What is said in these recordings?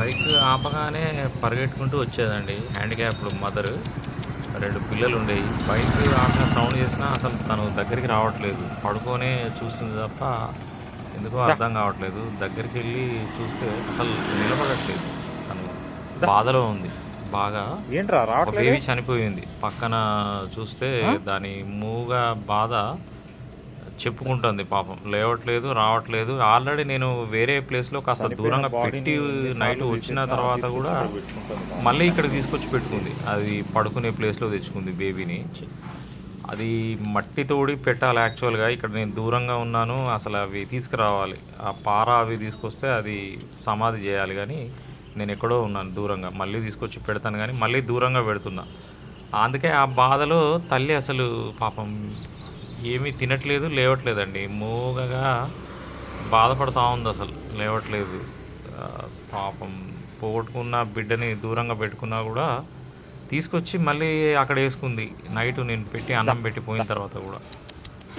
Bike ఆపగానే పరిగెట్టుకుంటూ వచ్చేదండి. Handicapped mother. రెండు పిల్లలు ఉండేవి బైక్ ఆపిన సౌండ్ చేసినా అసలు తను దగ్గరికి రావట్లేదు. పడుకొనే చూస్తుంది తప్ప ఎందుకో అర్థం కావట్లేదు. దగ్గరికి వెళ్ళి చూస్తే అసలు నిలబడట్లేదు. తను బాధలో ఉంది. బాగా ఏంట్రా బేబీ చనిపోయింది. పక్కన చూస్తే దాని మూగా బాధ చెప్పుకుంటుంది పాపం. లేవట్లేదు రావట్లేదు. ఆల్రెడీ నేను వేరే ప్లేస్లో కాస్త దూరంగా పెట్టి నైట్ వచ్చిన తర్వాత కూడా మళ్ళీ ఇక్కడ తీసుకొచ్చి పెట్టుకుంది. అది పడుకునే ప్లేస్లో తెచ్చుకుంది బేబీని. అది మట్టి తోడి పెట్టాలి యాక్చువల్గా. ఇక్కడ నేను దూరంగా ఉన్నాను అసలు అవి తీసుకురావాలి. ఆ పార అవి తీసుకొస్తే అది సమాధి చేయాలి కానీ నేను ఎక్కడో ఉన్నాను దూరంగా. మళ్ళీ తీసుకొచ్చి పెడతాను కానీ మళ్ళీ దూరంగా పెడుతున్నా. అందుకే ఆ బాధలో తల్లి అసలు పాపం ఏమీ తినట్లేదు లేవట్లేదండి. మూగగా బాధపడుతూ ఉంది అసలు లేవట్లేదు. పాపం పోగొట్టుకున్న బిడ్డని దూరంగా పెట్టుకున్నా కూడా తీసుకొచ్చి మళ్ళీ అక్కడ వేసుకుంది. నైట్ నేను పెట్టి అన్నం పెట్టి పోయిన తర్వాత కూడా.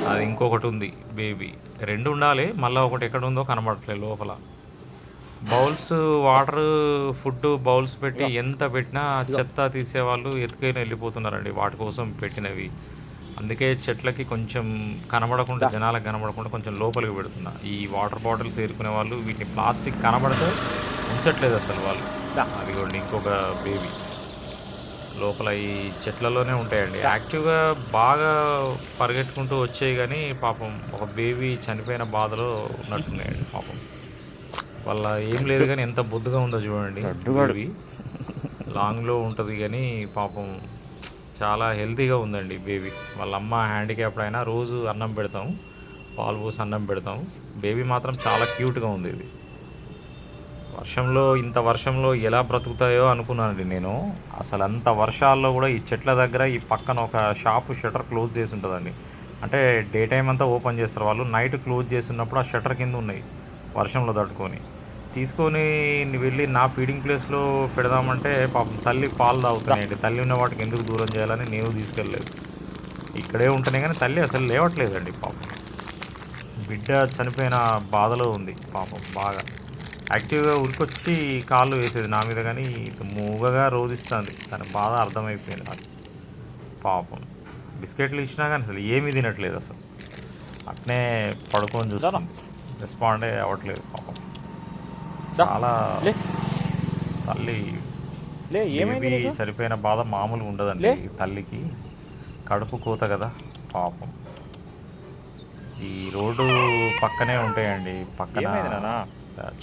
అది ఇంకొకటి ఉంది బేబీ. రెండు ఉండాలి మళ్ళీ ఒకటి ఎక్కడ ఉందో కనబడట్లేదు లోపల. బౌల్స్ వాటర్ ఫుడ్ బౌల్స్ పెట్టి ఎంత పెట్టినా చెత్త తీసేవాళ్ళు ఎత్తుకైనా వెళ్ళిపోతున్నారండి. వాటి కోసం పెట్టినవి. అందుకే చెట్లకి కొంచెం కనబడకుండా జనాలకు కనబడకుండా కొంచెం లోపలికి పెడుతున్నా. ఈ వాటర్ బాటిల్స్ ఏరుకునే వాళ్ళు వీటిని ప్లాస్టిక్ కనబడితే ఉంచట్లేదు అసలు వాళ్ళు. అదిగోండి ఇంకొక బేబీ. లోపల ఈ చెట్లలోనే ఉంటాయండి. యాక్టివ్గా బాగా పరిగెట్టుకుంటూ వచ్చాయి కానీ పాపం ఒక బేబీ చనిపోయిన బాధలో ఉన్నట్టున్నాయండి పాపం. వాళ్ళ ఏం లేదు కానీ ఎంత బొద్దుగా ఉందో చూడండి లాంగ్లో ఉంటుంది కానీ పాపం చాలా హెల్తీగా ఉందండి బేబీ. వాళ్ళ అమ్మ హ్యాండిక్యాప్డ్ అయినా రోజు అన్నం పెడతాం. పాలు పోసి అన్నం పెడతాం. బేబీ మాత్రం చాలా క్యూట్గా ఉంది ఇది. వర్షంలో ఇంత వర్షంలో ఎలా బ్రతుకుతాయో అనుకున్నానండి నేను. అసలు అంత వర్షాల్లో కూడా ఈ చెట్ల దగ్గర ఈ పక్కన ఒక షాప్ షటర్ క్లోజ్ చేసి ఉంటుందండి. అంటే డే టైం అంతా ఓపెన్ చేస్తారు వాళ్ళు. నైట్ క్లోజ్ చేసినప్పుడు ఆ షటర్ కింద ఉన్నాయి వర్షంలో తట్టుకొని. తీసుకొని వెళ్ళి నా ఫీడింగ్ ప్లేస్లో పెడదామంటే పాపం తల్లి పాలు తాగుతున్నాయండి తల్లి ఉన్న వాటికి ఎందుకు దూరం చేయాలని నేను తీసుకెళ్ళలేదు. ఇక్కడే ఉంటేనే కానీ తల్లి అసలు లేవట్లేదండి పాపం. బిడ్డ చనిపోయిన బాధలో ఉంది పాపం బాగా. యాక్టివ్గా ఉరికొచ్చి కాళ్ళు వేసేది నా మీద కానీ మూగగా రోధిస్తుంది. తన బాధ అర్థమైపోయింది నాకు. పాపం. బిస్కెట్లు ఇచ్చినా కానీ అసలు ఏమీ తినట్లేదు అసలు. అట్నే పడుకొని చూస్తాను రెస్పాండే అవ్వట్లేదు పాపం. చాలా. తల్లి లే ఏమైంది? చనిపోయిన బాధ మామూలుగా ఉండదండి. తల్లికి. కడుపు కోత కదా పాపం. ఈ రోడ్డు పక్కనే ఉంటాయండి. పక్కన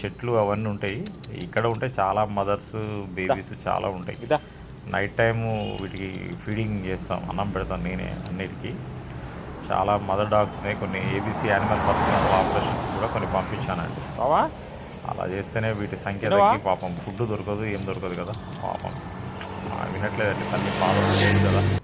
చెట్లు అవన్నీ ఉంటాయి. ఇక్కడ ఉంటే చాలా మదర్స్ బేబీస్ చాలా ఉంటాయి. నైట్ టైము వీటికి ఫీడింగ్ చేస్తాం అన్నం పెడతాను నేనే అన్నిటికీ. చాలా మదర్ డాగ్స్ ఉన్నాయి కొన్ని ఏబీసీ యానిమల్ పర్ఫార్మెన్స్ ఆపరేషన్స్ కూడా కొన్ని పంపించానండి. బావా? అలా చేస్తేనే వీటి సంఖ్య? తగ్గి పాపం. ఫుడ్ దొరకదు ఏం దొరకదు కదా. పాపం. వినట్లేదండి తల్లి పాలు లేదు కదా.